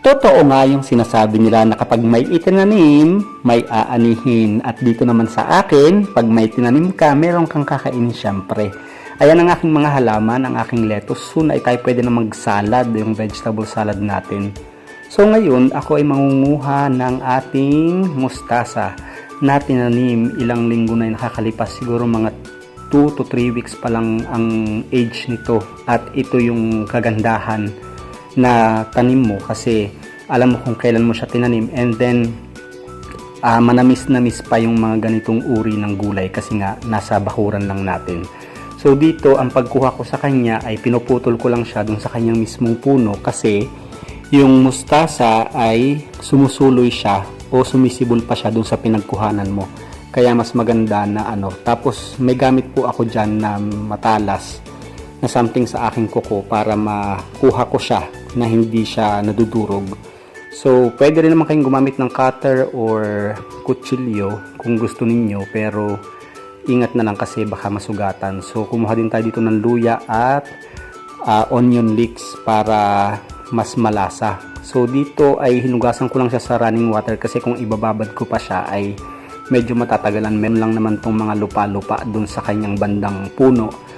Totoo nga yung sinasabi nila na kapag may itinanim, may aanihin. At dito naman sa akin, pag may tinanim ka, meron kang kakainin syempre. Ayan ang aking mga halaman, ang aking lettuce. Soon ay tayo pwede na mag-salad, yung vegetable salad natin. So ngayon, ako ay mangunguha ng ating mustasa na tinanim. Ilang linggo na nakakalipas, siguro mga 2 to 3 weeks pa lang ang age nito. At ito yung kagandahan na tanim mo kasi alam mo kung kailan mo siya tinanim and then ah, manamis-namis pa yung mga ganitong uri ng gulay kasi nga nasa bakuran lang natin. So dito ang pagkuha ko sa kanya ay pinuputol ko lang siya dun sa kanyang mismong puno kasi yung mustasa ay sumusuloy siya o sumisibol pa siya dun sa pinagkuhanan mo. Kaya mas maganda na ano. Tapos may gamit po ako dyan na matalas na something sa aking kuko para makuha ko siya na hindi siya nadudurog. So, pwede rin naman kayong gumamit ng cutter or kutsilyo kung gusto ninyo pero ingat na lang kasi baka masugatan. So, kumuha din tayo dito ng luya at ah, onion leeks para mas malasa. So, dito ay hinugasan ko lang siya sa running water kasi kung ibababad ko pa siya ay medyo matatagalan. Meron lang naman tong mga lupa-lupa dun sa kanyang bandang puno.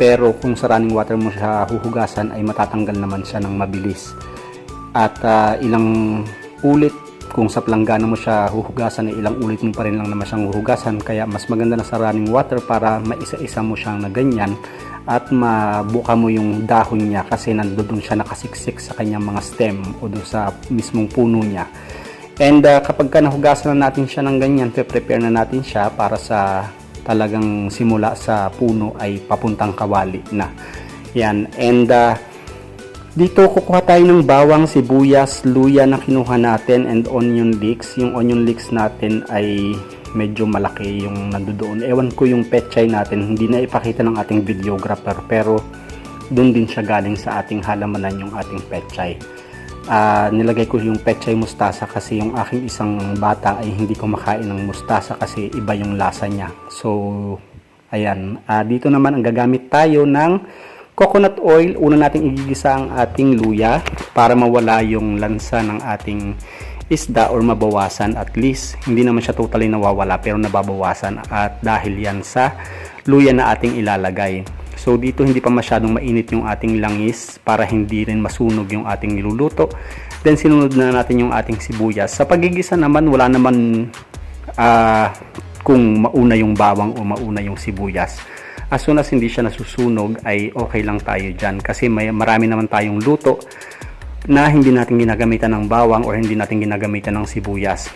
Pero kung sa running water mo siya huhugasan ay matatanggal naman siya ng mabilis. At ah, ilang ulit kung sa planggana mo siya huhugasan ay ilang ulit mo pa rin lang naman siyang huhugasan kaya mas maganda na sa running water para maisa-isa mo siyang na ganyan at mabuka mo yung dahon niya kasi nandoon siya nakasiksik sa kanyang mga stem o doon sa mismong puno niya. And ah, kapag ka nahugasan na natin siya ng ganyan, prepare na natin siya para sa talagang simula sa puno ay papuntang kawali na. Yan. And ah, dito kukuha tayo ng bawang, sibuyas, luya na kinuha natin and onion leeks. Yung onion leeks natin ay medyo malaki yung nandoon. Ewan ko yung petchay natin, hindi na ipakita ng ating videographer pero doon din siya galing sa ating halamanan yung ating petchay. Ah, nilagay ko yung petchay mustasa kasi yung aking isang bata ay hindi kumakain ng mustasa kasi iba yung lasa niya. So, ayan. Ah, dito naman ang gagamit tayo ng coconut oil. Una nating igigisa ang ating luya para mawala yung lansa ng ating isda or mabawasan at least. Hindi naman siya totally nawawala pero nababawasan at dahil yan sa luya na ating ilalagay. So dito hindi pa masyadong mainit yung ating langis para hindi rin masunog yung ating niluluto. Then sinunod na natin yung ating sibuyas. Sa pagigisa naman wala naman ah, kung mauna yung bawang o mauna yung sibuyas. As soon as hindi siya nasusunog ay okay lang tayo dyan kasi may marami naman tayong luto na hindi natin ginagamitan ng bawang or hindi natin ginagamitan ng sibuyas.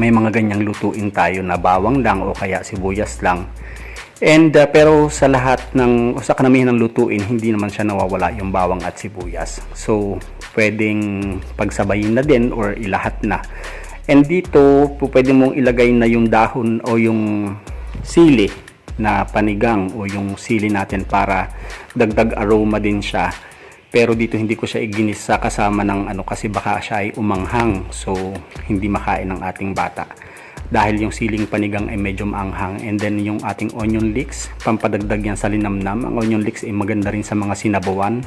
May mga ganyang lutuin tayo na bawang lang o kaya sibuyas lang. And uh, pero sa lahat ng o sa kanamihan ng lutuin, hindi naman siya nawawala yung bawang at sibuyas. So, pwedeng pagsabayin na din or ilahat na. And dito, pwede mong ilagay na yung dahon o yung sili na panigang o yung sili natin para dagdag aroma din siya. Pero dito hindi ko siya iginisa kasama ng ano kasi baka siya ay umanghang. So, hindi makain ng ating bata dahil yung siling panigang ay medyo maanghang. And then yung ating onion leeks pampadagdag yan sa linamnam. Ang onion leeks ay maganda rin sa mga sinabawan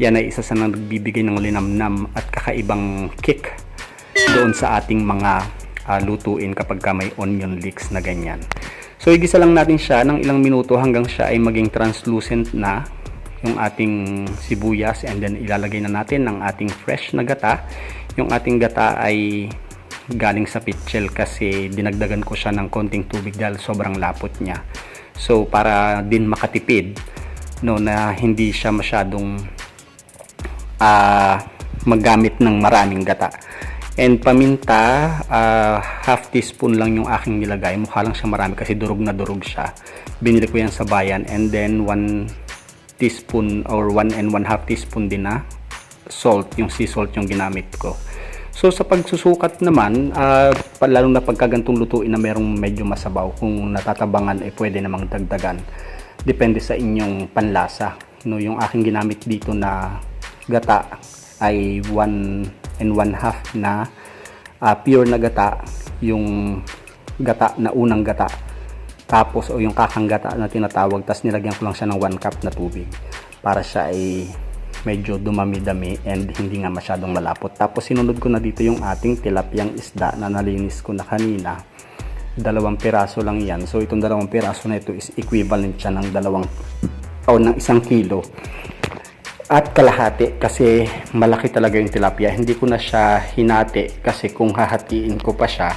yan ay isa sa nagbibigay ng linamnam at kakaibang kick doon sa ating mga ah, lutuin kapag ka may onion leeks na ganyan. So igisa lang natin siya ng ilang minuto hanggang siya ay maging translucent na yung ating sibuyas. And then ilalagay na natin ng ating fresh na gata. Yung ating gata ay galing sa pitchel kasi dinagdagan ko siya ng konting tubig dahil sobrang lapot niya. So para din makatipid no na hindi siya masyadong ah maggamit ng maraming gata. And paminta, ah, half teaspoon lang yung aking nilagay. Mukha lang siya marami kasi durog na durog siya. Binili ko yan sa bayan and then 1 teaspoon or 1 and 1 half teaspoon din na salt, yung sea salt yung ginamit ko. So sa pagsusukat naman, uh, lalo na pagkagantong lutuin na merong medyo masabaw, kung natatabangan ay pwede namang dagdagan. Depende sa inyong panlasa. No, yung aking ginamit dito na gata ay 1 and 1 half na ah, pure na gata, yung gata na unang gata. Tapos o yung kakang gata na tinatawag, tapos nilagyan ko lang siya ng 1 cup na tubig para siya ay medyo dumami-dami and hindi nga masyadong malapot. Tapos sinunod ko na dito yung ating tilapyang isda na nalinis ko na kanina. Dalawang piraso lang yan. So itong dalawang piraso na ito is equivalent siya ng dalawang o ng isang kilo at kalahati kasi malaki talaga yung tilapia. Hindi ko na siya hinati kasi kung hahatiin ko pa siya,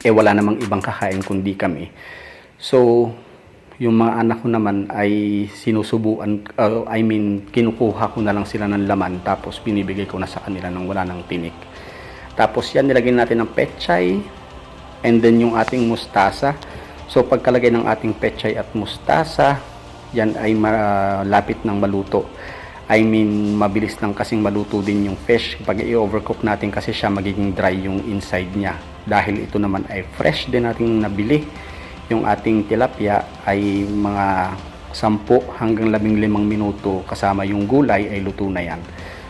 eh wala namang ibang kakain kundi kami. So, yung mga anak ko naman ay sinusubuan, uh, I mean, kinukuha ko na lang sila ng laman tapos binibigay ko na sa kanila nang wala ng tinik. Tapos yan, nilagay natin ng pechay and then yung ating mustasa. So, pagkalagay ng ating pechay at mustasa, yan ay malapit ng maluto. I mean, mabilis lang kasing maluto din yung fish. Pag i-overcook natin kasi siya, magiging dry yung inside niya. Dahil ito naman ay fresh din nating nabili. Yung ating tilapia ay mga 10 hanggang 15 minuto kasama yung gulay ay luto na yan.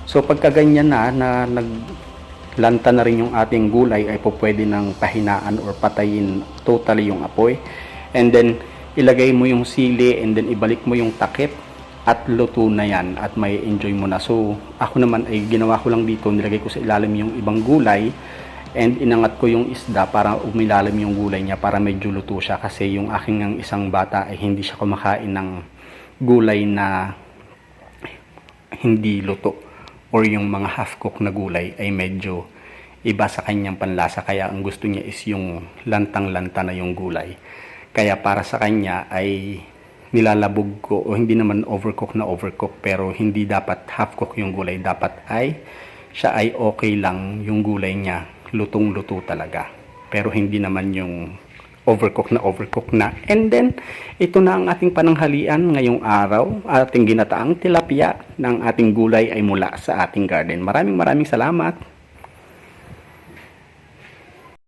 So pagka ganyan na, na naglanta na rin yung ating gulay ay po pwede nang pahinaan or patayin totally yung apoy. And then ilagay mo yung sili and then ibalik mo yung takip at luto na yan at may enjoy mo na. So, ako naman ay ginawa ko lang dito, nilagay ko sa ilalim yung ibang gulay and inangat ko yung isda para umilalim yung gulay niya para medyo luto siya kasi yung aking ang isang bata ay hindi siya kumakain ng gulay na hindi luto. Or yung mga half cook na gulay ay medyo iba sa kanyang panlasa. Kaya ang gusto niya is yung lantang-lanta na yung gulay. Kaya para sa kanya ay nilalabog ko o hindi naman overcook na overcook pero hindi dapat half cook yung gulay. Dapat ay siya ay okay lang yung gulay niya lutong luto talaga. Pero hindi naman yung overcook na overcook na. And then ito na ang ating pananghalian ngayong araw. Ating ginataang tilapia ng ating gulay ay mula sa ating garden. Maraming maraming salamat